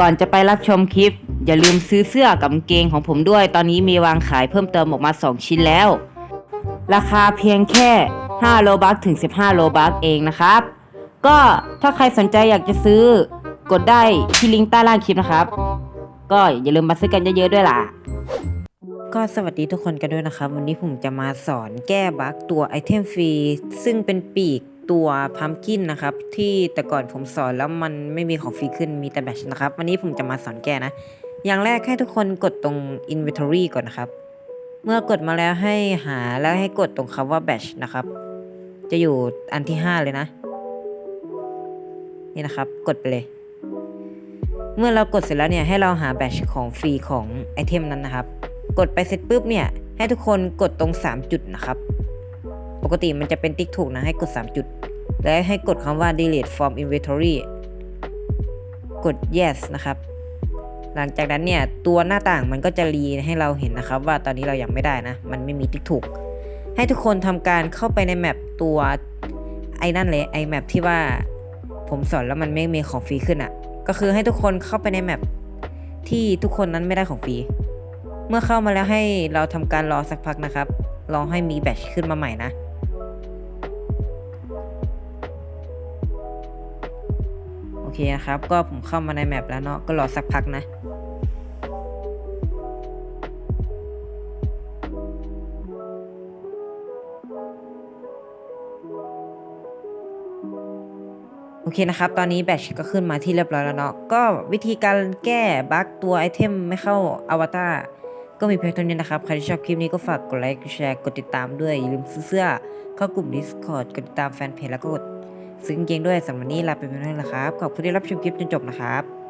ก่อนจะไปรับชมคลิป อย่าลืมซื้อเสื้อกับกางเกงของผมด้วย ตอนนี้มีวางขายเพิ่มเติมออกมา 2 ชิ้นแล้ว ราคาเพียงแค่ 5 โลบัคถึง 15 โลบัคเองนะครับ ก็ถ้าใครสนใจอยากจะซื้อกดได้ที่ลิงก์ใต้ล่างคลิปนะครับ ก็อย่าลืมมาซื้อกันเยอะๆด้วยล่ะ ก็สวัสดีทุกคนกันด้วยนะครับ วันนี้ผมจะมาสอนแก้บั๊กตัวไอเทมฟรีซึ่งเป็นปีก ตัวพัมกินนะครับ ที่แต่ก่อนผมสอนแล้วมันไม่มีของฟรีขึ้นมีแต่แบชนะครับ วันนี้ผมจะมาสอนแก้นะ อย่างแรกให้ทุกคนกดตรง Inventory ก่อนนะครับ เมื่อกดมาแล้วให้หาแล้วให้กดตรงคำว่า Batch นะครับ จะอยู่อันที่ 5 เลยนะ นี่นะครับ กดไปเลย เมื่อเรากดเสร็จแล้วเนี่ยให้เราหาแบชของฟรีของไอเทมนั้นนะครับ กดไปเสร็จปุ๊บเนี่ยให้ทุกคนกดตรง 3 จุดนะครับ ปกติมันจะเป็นติ๊กถูกนะให้กด 3 จุด และให้กดคำว่า delete from inventory กด yes นะครับ หลังจากนั้นเนี่ยตัวหน้าต่างมันก็จะรีให้เราเห็นนะครับ ว่าตอนนี้เรายังไม่ได้นะ มันไม่มีติ๊กถูก ให้ทุกคนทำการเข้าไปในแมปตัวไอ้นั่นเลยไอ้แมปที่ว่าผมสอนแล้วมันไม่มีของฟรีขึ้นอะ่ะ ก็คือให้ทุกคนเข้าไปในแมปที่ทุกคนนั้นไม่ได้ของฟรี เมื่อเข้ามาแล้วให้เราทำการรอสักพักนะครับ รอให้มีแบตขึ้นมาใหม่นะ เคนะครับ ก็ผมเข้ามาในแมปแล้วเนาะก็รอสักพักนะโอเคนะครับ ตอนนี้แบตชก็ขึ้นมาที่เรียบร้อยแล้วเนาะ ก็วิธีการแก้บั๊กตัวไอเทมไม่เข้าอวตารก็มีเพียงเท่านี้นะครับ ใครที่ชอบคลิปนี้ก็ฝากกดไลค์ กดแชร์ กดติดตามด้วย อย่าลืมซื้อเสื้อเข้ากลุ่ม Discord กดติดตามแฟนเพจแล้วก็กด ซื้อกางเกงด้วยสำหรับวันนี้ลาไปเพียงเท่านี้แหละครับ ขอบคุณที่รับชมคลิปจนจบนะครับ